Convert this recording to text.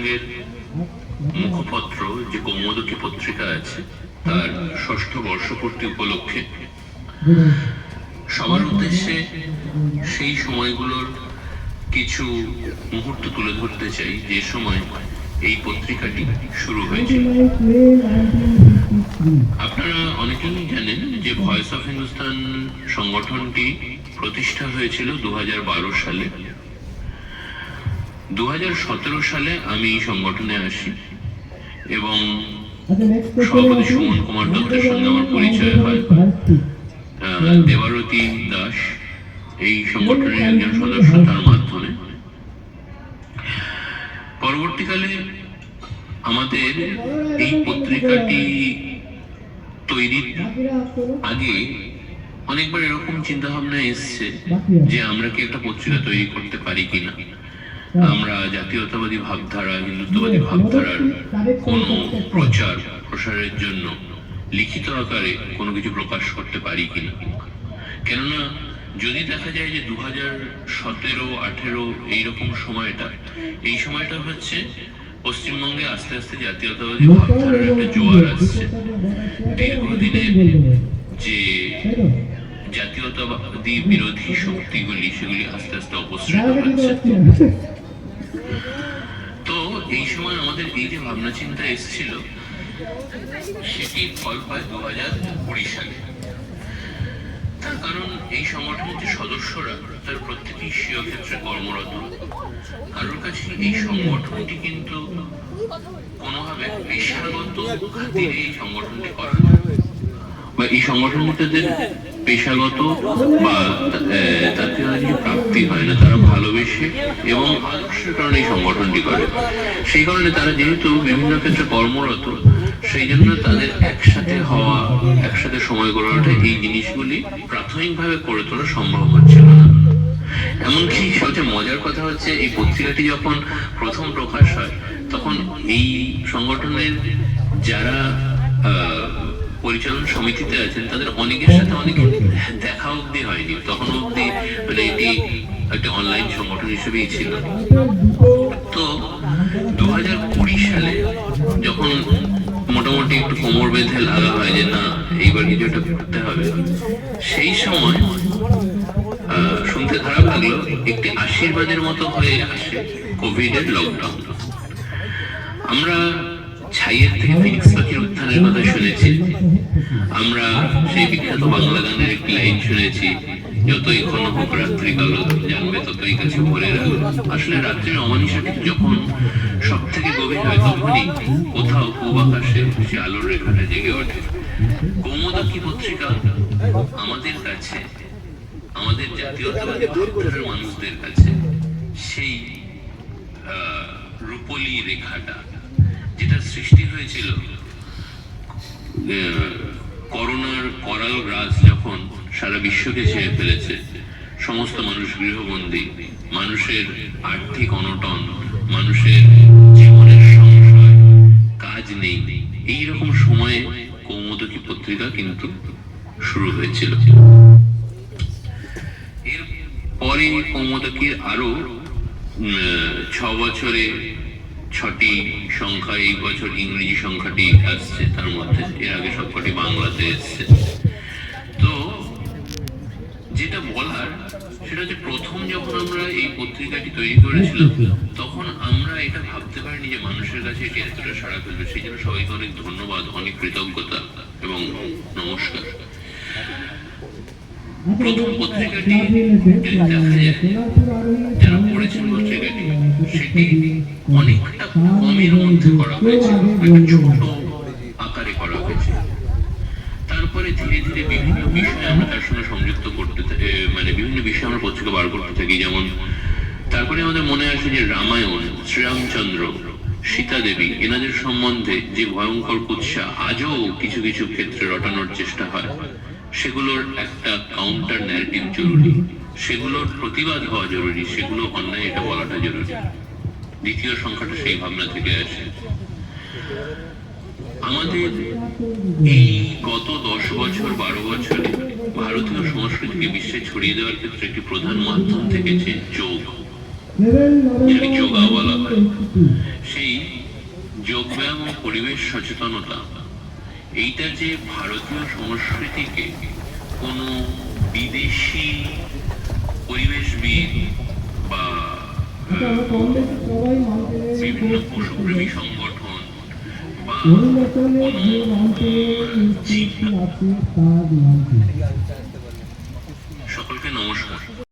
পশ্চিমবঙ্গের মুখপত্র, যে কৌমদকী পত্রিকা আছে, তার ষষ্ঠ বর্ষপূর্তি উপলক্ষে। সবার উদ্দেশ্যে সেই সময়গুলোর কিছু মুহূর্ত তুলে ধরতে চাই, যে সময় এই পত্রিকাটি শুরু হয়েছিল। আপনারা অনেকেই জানেন যে ভয়েস অফ হিন্দুস্তান সংগঠনটি প্রতিষ্ঠা হয়েছিল দু হাজার বারো সালে। দু হাজার সতেরো সালে আমি এই সংগঠনে আসি এবং সভাপতি সুমন কুমার দত্তের সঙ্গে আমার পরিচয় হয়। দেবারতী দাস এই সংগঠনের একজন সদস্য তার মাধ্যমে। পরবর্তীকালে আমাদের এই পত্রিকাটি তৈরির আগে অনেকবার এরকম চিন্তা ভাবনা এসছে যে আমরা কি একটা পত্রিকা তৈরি করতে পারি কিনা। আমরা জাতীয়তাবাদী ভাবধারা হিন্দুত্ববাদী ভাবধারার কোনো প্রচার প্রসারের জন্য লিখিত আকারে কোনো কিছু প্রকাশ করতে পারি কিনা কেননা যদি দেখা যায় যে দু হাজার সতেরো আঠেরো এইরকম সময়টা এই সময়টা হচ্ছে পশ্চিমবঙ্গে আস্তে আস্তে জাতীয়তাবাদী ভাবধারার একটা জোয়ার আসছে। দীর্ঘদিনের জাতীয়তাবাদী বিরোধী শক্তিগুলি সেগুলি আস্তে আস্তে অপসৃত হচ্ছে। তো এই সময় আমাদের এই যে ভাবনা চিন্তা এসেছিল সেটি ফল পায় দু হাজার কুড়ি সালে। তার কারণ এই সংগঠনের যে সদস্যরা তার প্রত্যেকেই স্বীয় ক্ষেত্রে কর্মরত। কারোর কাছে এই সংগঠনটি কিন্তু কোনোভাবে পেশাগত খাতিরে এই সংগঠনটি করা হয়। বা এই সংগঠনটাদের পেশাগত বা তাতে কিছু প্রাপ্তি হয় না তারা ভালোবেসে এবং আদর্শের কারণে এই সংগঠনটি করে। সেই কারণে তারা যেহেতু বিভিন্ন ক্ষেত্রে কর্মরত সেই জন্য তাদের একসাথে হওয়া একসাথে সময় করে ওঠা এই জিনিসগুলি প্রাথমিকভাবে করে তোলা সম্ভব হচ্ছিল না। এমনকি সবচেয়ে মজার কথা হচ্ছে এই পত্রিকাটি যখন প্রথম প্রকাশ হয় তখন এই সংগঠনের যারা আহ, পরিচালন সমিতিতে আছেন তাদের অনেকের সাথে অনেকে দেখা অবধি হয়নি। তখন অবধি মানে এটি একটা অনলাইন সংগঠন হিসেবেই ছিল। তো দু হাজার কুড়ি সালে যখন মোটামুটি একটু কোমর বেঁধে লাগা হয় যে না এইবার কিছু একটা করতে হবে সেই সময় শুনতে খারাপ লাগল একটি আশীর্বাদের মতো হয়ে আসে কোভিড এর লকডাউন আমরা ছাইয়ের থেকে ফিনিক্স পাখির উত্থানের কথা শুনেছি। আমরা সেই বিখ্যাত বাংলা গানের একটি লাইন শুনেছি, যতই ঘন হোক রাত্রি কালো, জানবে ততই কাছে ভরে রাখো আসলে রাত্রির অমানিসাটি যখন সব থেকে গভীর হয় তখনই কোথাও পূব আকাশে সে আলোর রেখাটা জেগে ওঠে। কৌমদকী পত্রিকা আমাদের কাছে, আমাদের জাতীয়তাবাদী মানুষদের কাছে সেই রূপলি রেখাটা যেটা সৃষ্টি হয়েছিল। করোনার করাল গ্রাস যখন সারা বিশ্বকে ছেয়ে ফেলেছে, সমস্ত মানুষ গৃহবন্দী, মানুষের আর্থিক অনটন, মানুষের জীবনের সংশয়, কাজ নেই। এই রকম সময়ে কৌমদকী পত্রিকা কিন্তু শুরু হয়েছিল। এর পরে কৌমদকীর আরও ছ বছরে ছটি সংখ্যা, এই বছর ইংরেজি সংখ্যাটি আসছে, তার মধ্যে এর আগে সবকটি বাংলাতে এসছে। তো যেটা বলার, সেটা হচ্ছে প্রথম যখন আমরা এই পত্রিকাটি তৈরি করেছিলাম, তখন আমরা এটা ভাবতে পারিনি যে মানুষের কাছে এটি এতটা সাড়া ফেলবে। সেই জন্য সবাইকে অনেক ধন্যবাদ, অনেক কৃতজ্ঞতা এবং নমস্কার। প্রথম পত্রিকাটি যারা পড়েছেন পত্রিকাটি সেটি অনেকটা কমের মধ্যে করা হয়েছে একটা ছোট আকারে করা হয়েছে। তারপরে ধীরে ধীরে বিভিন্ন বিষয় আমরা তার সঙ্গে সংযুক্ত করতে মানে বিভিন্ন বিষয় আমরা পত্রিকা বার করতে থাকি যেমন তারপরে আমাদের মনে আসে যে রামায়ণ শ্রীরামচন্দ্র সীতা দেবী এনাদের সম্বন্ধে যে ভয়ঙ্কর কুৎসা আজও কিছু কিছু ক্ষেত্রে রটানোর চেষ্টা হয়। সেগুলোর একটা কাউন্টার ন্যারেটিভ জরুরি। সেগুলোর প্রতিবাদ হওয়া জরুরি, সেগুলো অন্যায় এটা বলাটা জরুরি। দ্বিতীয় সংখ্যাটা সেই ভাবনা থেকে আসে। আমাদের এই গত দশ বছর, বারো বছরে ভারতীয় সংস্কৃতিকে বিশ্বে ছড়িয়ে দেওয়ার ক্ষেত্রে একটি প্রধান মাধ্যম থেকেছে যোগ। যেটাকে যোগা বলা হয়। সেই যোগব্যায়াম ও পরিবেশ সচেতনতা এইটা যে ভারতীয় সংস্কৃতিকে কোনো বিদেশি পরিবেশবিদ বা বিভিন্ন পশুপ্রেমী সংগঠন বা সকলকে নমস্কার।